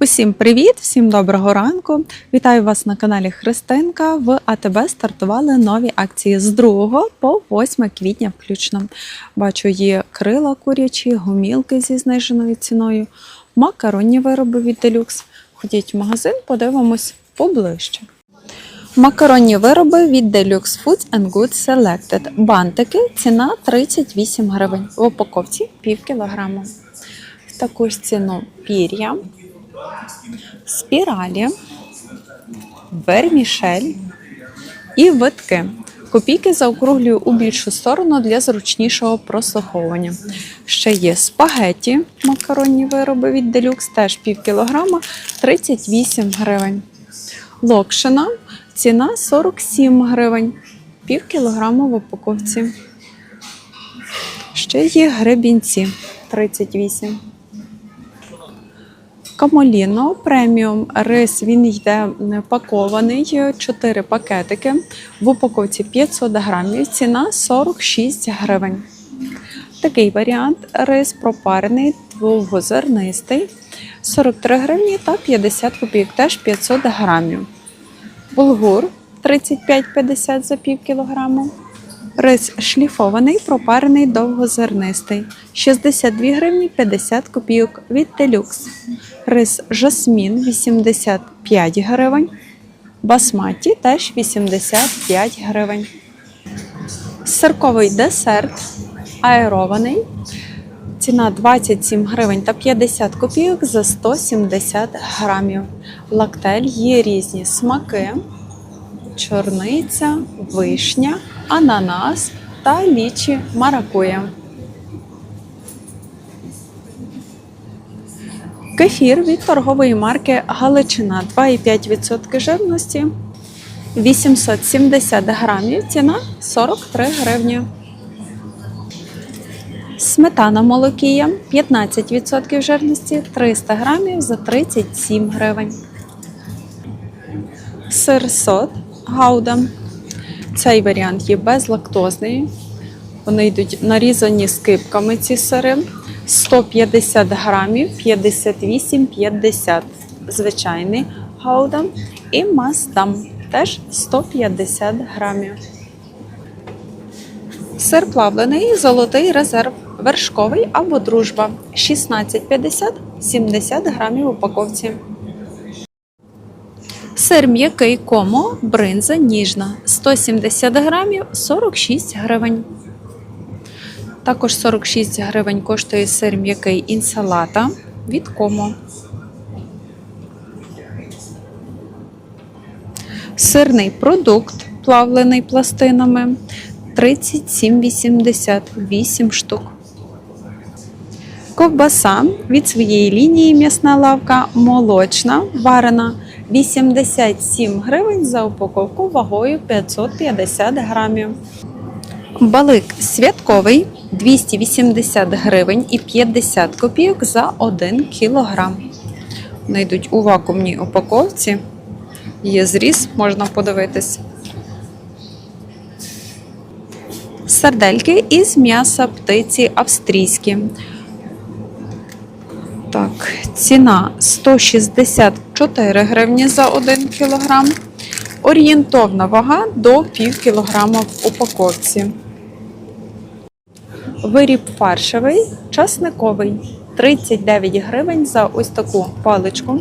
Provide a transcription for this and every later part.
Усім привіт, всім доброго ранку. Вітаю вас на каналі Христинка. В АТБ стартували нові акції з 2 по 8 квітня включно. Бачу, є крила курячі, гумілки зі зниженою ціною, макаронні вироби від Deluxe. Ходіть в магазин, подивимось поближче. Макаронні вироби від Deluxe Foods and Goods Selected. Бантики ціна 38 гривень. В упаковці пів кілограма. Таку ж ціну пір'я спіралі, вермішель і витки. Копійки заокруглюю у більшу сторону для зручнішого прослуховування. Ще є спагеті, макаронні вироби від Deluxe, теж пів кілограма, 38 гривень. Локшина, ціна 47 гривень, пів кілограма в упаковці. Ще є гребінці 38. Камоліно преміум рис він йде пакований, 4 пакетики. В упаковці 500 грамів, ціна 46 гривень. Такий варіант рис пропарений, двовгозернистий, 43 гривні та 50 копійок, теж 500 грамів. Булгур 35,50 за пів кілограму. Рис шліфований, пропарений, довгозернистий. 62 гривні 50 копійок від Deluxe. Рис жасмін 85 гривень. Басматі теж 85 гривень. Сирковий десерт аерований. Ціна 27 гривень та 50 копійок за 170 грамів. Лактель є різні смаки чорниця, вишня, ананас та лічі маракуя. Кефір від торгової марки Галичина 2,5% жирності 870 грамів, ціна 43 гривні. Сметана молокія 15% жирності 300 грамів за 37 гривень. Сир сот Гауда. Цей варіант є безлактозний. Вони йдуть нарізані скипками ці сири. 150 грамів, 58,50. Звичайний гауда. І маздам теж 150 грамів. Сир плавлений, золотий резерв, вершковий або дружба. 16,50, 70 грамів упаковці. Сир м'який комо, бринза ніжна 170 грамів 46 гривень. Також 46 гривень коштує сир м'який інсалата від комо. Сирний продукт, плавлений пластинами 37,88 штук. Ковбаса від своєї лінії м'ясна лавка молочна, варена 87 гривень за упаковку вагою 550 грамів. Балик святковий 280 гривень і 50 копійок за 1 кілограм. Вони йдуть у вакуумній упаковці. Є зріз, можна подивитись. Сардельки із м'яса птиці австрійські. Так, ціна 164 гривні за 1 кілограм. Орієнтовна вага до пів кілограма в упаковці. Виріб фаршевий, часниковий 39 гривень за ось таку паличку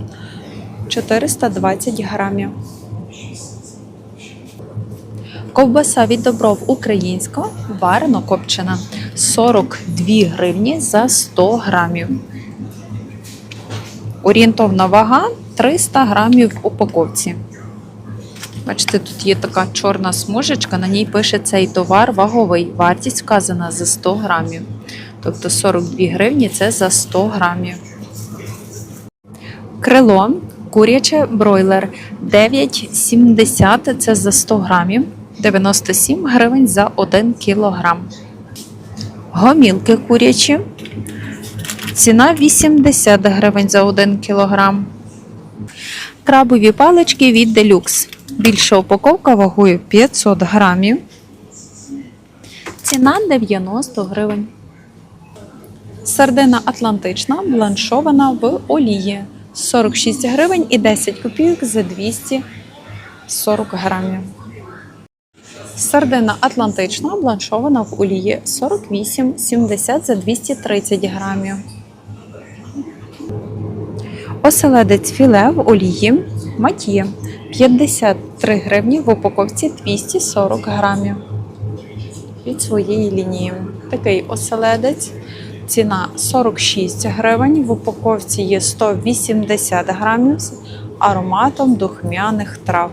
420 грамів. Ковбаса від добров українська, варено копчена 42 гривні за 100 грамів. Орієнтовна вага 300 грамів в упаковці. Бачите, тут є така чорна смужечка, на ній пише цей товар ваговий. Вартість вказана за 100 грамів. Тобто 42 гривні це за 100 грамів. Крило куряче бройлер 9,70 це за 100 грамів. 97 гривень за 1 кілограм. Гомілки курячі. Ціна 80 гривень за 1 кілограм. Крабові палички від Deluxe. Більша упаковка вагою 500 грамів. Ціна 90 гривень. Сардина атлантична бланшована в олії 46 гривень і 10 копійок за 240 грамів. Сардина атлантична бланшована в олії 48,70 за 230 грамів. Оселедець філе в олії матє 53 гривні в упаковці 240 грамів. Від своєї лінії. Такий оселедець. Ціна 46 гривень. В упаковці є 180 грамів з ароматом духмяних трав.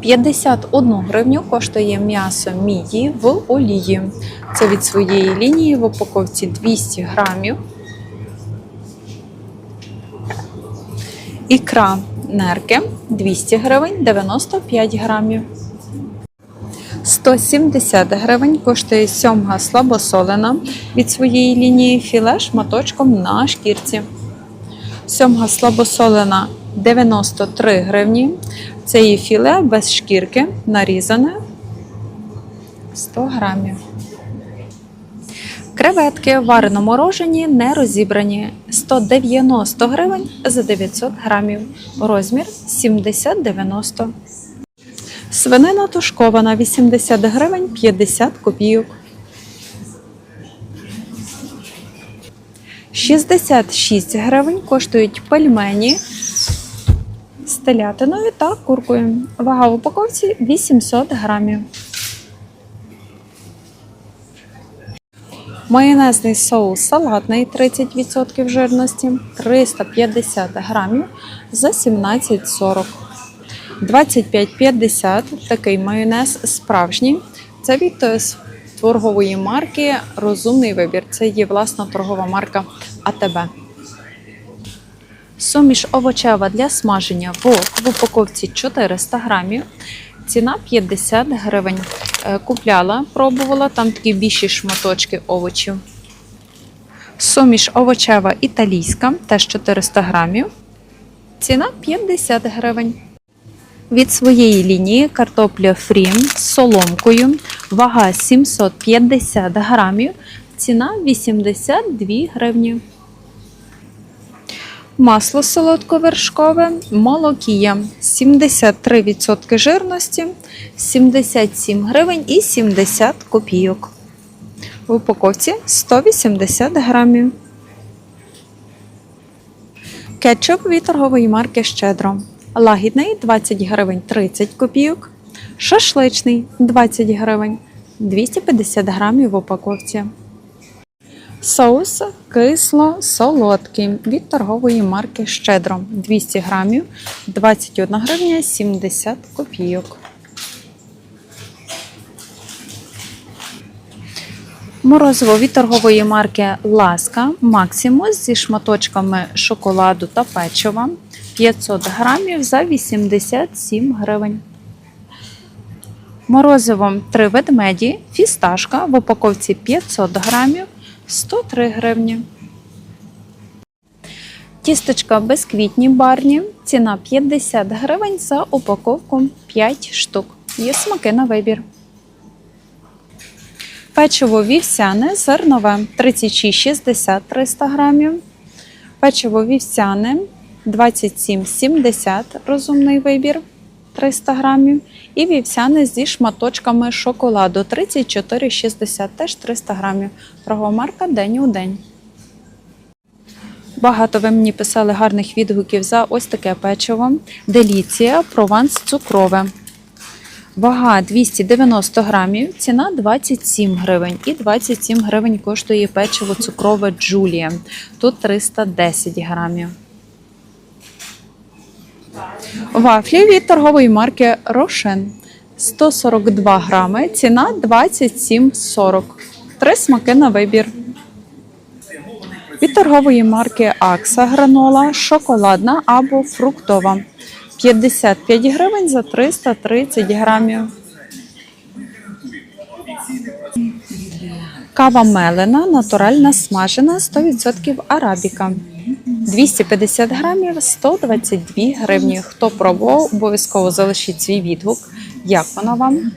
51 гривню коштує м'ясо мідії в олії. Це від своєї лінії в упаковці 200 грамів. Ікра нерки 200 гривень 95 грамів. 170 гривень коштує сьомга слабосолена від своєї лінії філе шматочком на шкірці. Сьомга слабосолена 93 гривні. Це є філе без шкірки, нарізане 100 грамів. Креветки варено морожені, не розібрані 190 гривень за 900 грамів. Розмір 70-90. Свинина тушкована 80 гривень 50 копійок. 66 гривень коштують пельмені з телятиною та куркою. Вага в упаковці 800 грамів. Майонезний соус салатний 30% жирності 350 грамів за 17,40. 25,50 такий майонез справжній. Це від е, торгової марки Розумний вибір. Це є власна торгова марка АТБ. Суміш овочева для смаження вок в упаковці 400 грамів. Ціна 50 гривень. Е, Купляла, пробувала, там такі більші шматочки овочів. Суміш овочева італійська, теж 400 грамів. Ціна 50 гривень. Від своєї лінії картопля фрі з соломкою, вага 750 грамів, ціна 82 гривні. Масло солодковершкове, молокія 73% жирності, 77 гривень і 70 копійок. В упаковці 180 грамів. Кетчуп від торгової марки Щедро. Лагідний 20 гривень 30 копійок. Шашличний 20 гривень 250 грамів в упаковці. Соус кисло-солодкий від торгової марки Щедро 200 грамів 21 гривня 70 копійок. Морозиво від торгової марки Ласка Максимус зі шматочками шоколаду та печива 500 грамів за 87 гривень. Морозиво три ведмеді, фісташка в упаковці 500 грамів 103 гривні. Тістечка безквітні барні. Ціна 50 гривень за упаковку 5 штук. Є смаки на вибір. Печиво вівсяне зернове 36,60 300 грамів. Печиво вівсяне 27,70 розумний вибір 300 грамів. І вівсяне зі шматочками шоколаду 34,60 теж 300 грамів. Торгова марка день у день. Багато ви мені писали гарних відгуків за ось таке печиво. Деліція прованс цукрове. Вага 290 грамів, ціна 27 гривень. І 27 гривень коштує печиво цукрове Джулія. Тут 310 грамів. Вафлі від торгової марки Рошен. 142 грами, ціна 27,40. Три смаки на вибір. Від торгової марки Акса гранола шоколадна або фруктова. 55 гривень за 330 грамів. Кава мелена, натуральна смажена, 100% арабіка. 250 грамів 122 гривні. Хто пробував, обов'язково залишіть свій відгук. Як вона вам?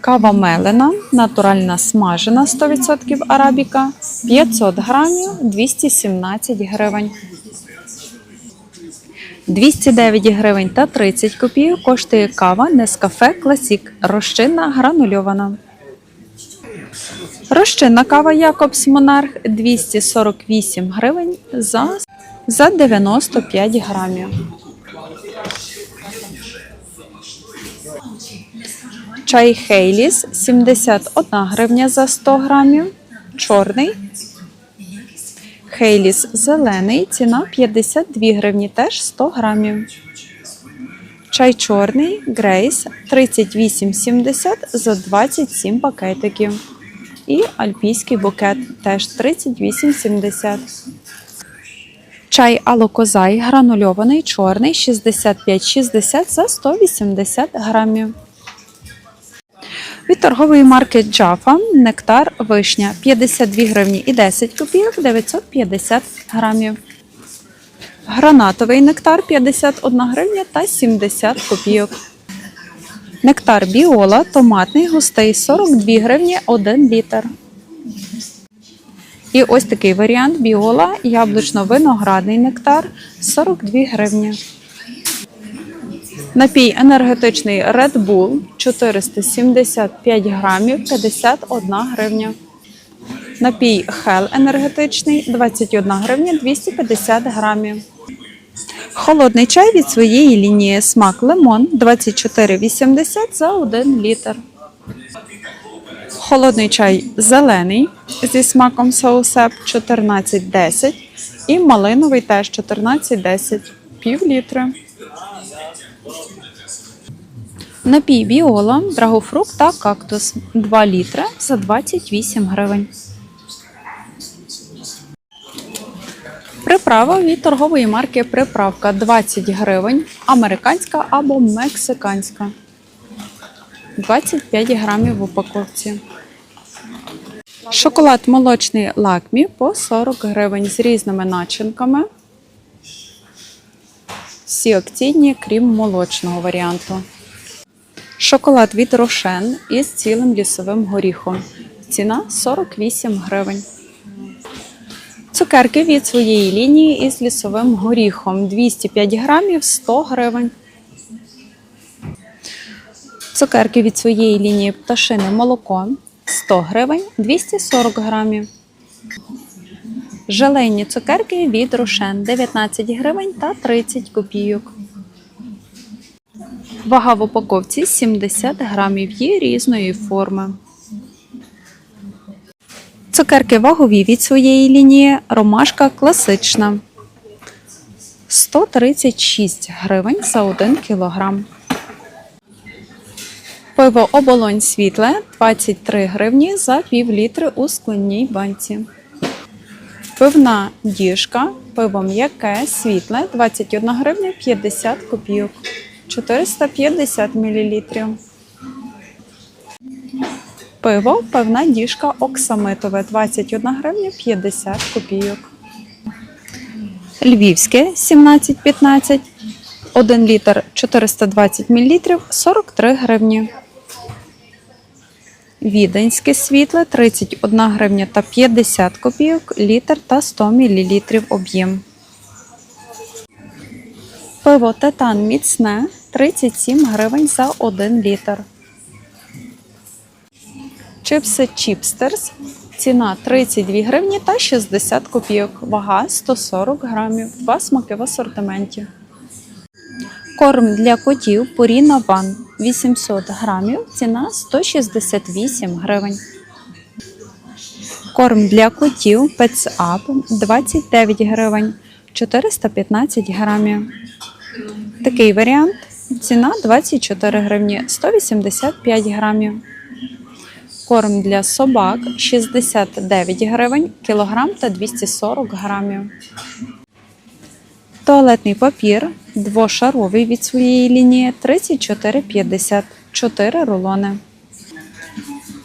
Кава мелена, натуральна смажена 100% арабіка, 500 грамів, 217 гривень. 209 гривень та 30 копійок коштує кава Nescafe Classic, розчинна гранульована. Розчинна кава Якобс Монарх 248 гривень за, за 95 грамів. Чай Хейліс 71 гривня за 100 грамів. Чорний. Хейліс зелений, ціна 52 гривні, теж 100 грамів. Чай чорний Грейс 38,70 за 27 пакетиків. І альпійський букет теж 38,70. Чай Алокозай гранульований чорний 65,60 за 180 грамів. Від торгової марки Jaffa нектар вишня 52 гривні і 10 копійок 950 грамів. Гранатовий нектар 51 гривня та 70 копійок. Нектар біола томатний густий 42 гривні 1 літр. І ось такий варіант біола яблучно-виноградний нектар 42 гривні. Напій енергетичний Red Bull 475 грамів 51 гривня. Напій Hell енергетичний 21 гривня 250 грамів. Холодний чай від своєї лінії смак лимон 24,80 за 1 літр. Холодний чай зелений зі смаком соусеп 14,10 і малиновий теж 14,10 пів літри. Напій біола, драгофрукт та кактус 2 літри за 28 гривень. Приправа від торгової марки Приправка 20 гривень, американська або мексиканська. 25 грамів в упаковці. Шоколад молочний лакмі по 40 гривень з різними начинками. Всі акційні, крім молочного варіанту. Шоколад від Рошен із цілим лісовим горіхом. Ціна 48 гривень. Цукерки від своєї лінії із лісовим горіхом 205 грамів 100 гривень. Цукерки від своєї лінії пташине молоко 100 гривень 240 грамів. Желейні цукерки від Рошен 19 гривень та 30 копійок. Вага в упаковці 70 грамів є різної форми. Цукерки вагові від своєї лінії ромашка класична. 136 гривень за 1 кілограм. Пиво оболонь світле 23 гривні за пів літри у скляній банці. Пивна діжка, пиво м'яке, світле 21 гривня 50 копійок. 450 мл. Пиво, пивна діжка оксамитове 21 гривня 50 копійок. Львівське 17,15. 1 літр 420 мл 43 гривні. Віденське світле 31 гривня та 50 копійок, літр та 100 мл об'єм. Пиво Титан міцне 37 гривень за 1 літр. Чипси Чіпстерс. Ціна 32 гривні та 60 копійок. Вага 140 грамів. Два смаки в асортименті. Корм для котів Purina One 800 грамів. Ціна 168 гривень. Корм для котів Up 29 гривень. 415 грамів. Такий варіант. Ціна 24 гривні 185 грамів. Корм для собак 69 гривень, кілограм та 240 грамів. Туалетний папір двошаровий від своєї лінії 34,50 4 рулони.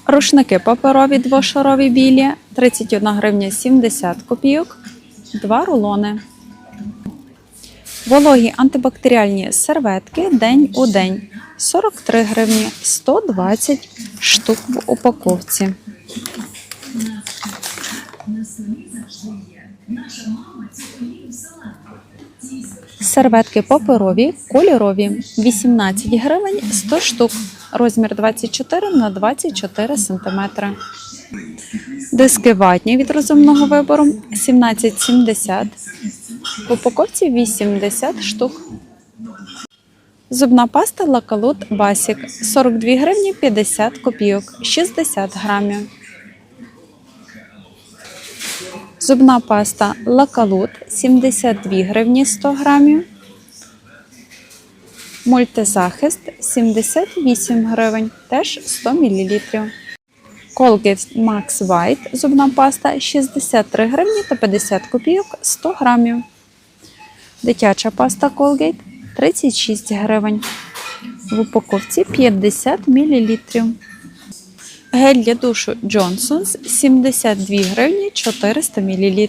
Рушники паперові двошарові білі 31 гривня 70 копійок 2 рулони. Вологі антибактеріальні серветки день у день 43 гривні, 120 штук в упаковці. Серветки паперові, кольорові, 18 гривень 100 штук, розмір 24 на 24 сантиметри. Диски ватні від розумного вибору 17,70. В упаковці 80 штук. Зубна паста Лакалут Басік 42 гривні 50 копійок, 60 грамів. Зубна паста Лакалут 72 гривні 100 грамів. Мультизахист 78 гривень, теж 100 мл. Colgate Max White зубна паста 63 гривні та 50 копійок 100 грамів. Дитяча паста Colgate 36 гривень. В упаковці 50 мл. Гель для душу Johnson's 72 гривні 400 мл.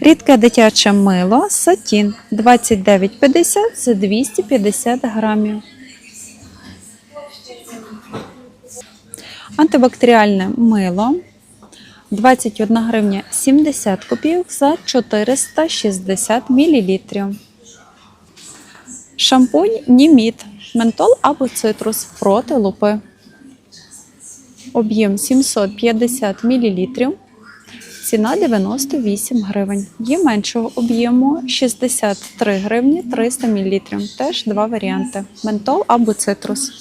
Рідке дитяче мило Сатін 29,50 за 250 грамів. Антибактеріальне мило 21 гривня 70 копійок за 460 мл. Шампунь Німіт, ментол або цитрус проти лупи. Об'єм 750 мл. Ціна 98 гривень. Є меншого об'єму 63 гривні 300 мл. Теж два варіанти: ментол або цитрус.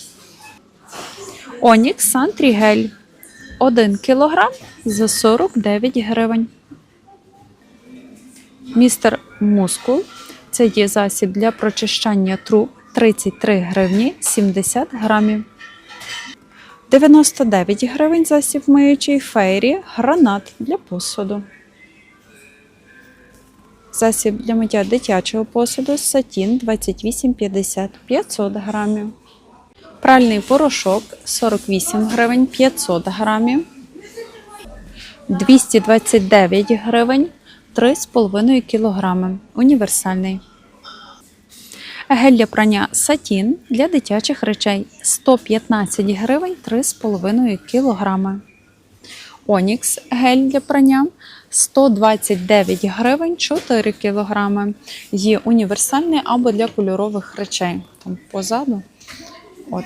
Онікс Сантрігель 1 кг за 49 гривень. Містер Мускул це є засіб для прочищання труб 33 гривні 70 грамів. 99 гривень засіб миючий фейрі гранат для посуду. Засіб для миття дитячого посуду сатін 28,50 500 грамів. Пральний порошок 48 гривень 500 грамів. 229 гривень 3,5 кілограми. Універсальний. Гель для прання сатін для дитячих речей 115 гривень 3,5 кілограми. Онікс гель для прання 129 гривень 4 кілограми. Є універсальний або для кольорових речей. Там позаду. От.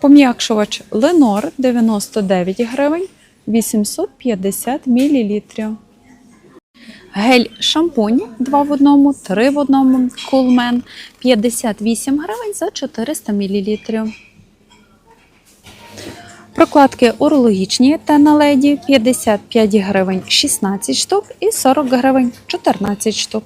Пом'якшувач Ленор 99 гривень 850 мл. Гель шампунь 2 в 1, 3 в 1, Coolman 58 гривень за 400 мл. Прокладки урологічні та на леді 55 гривень 16 штук і 40 гривень 14 штук.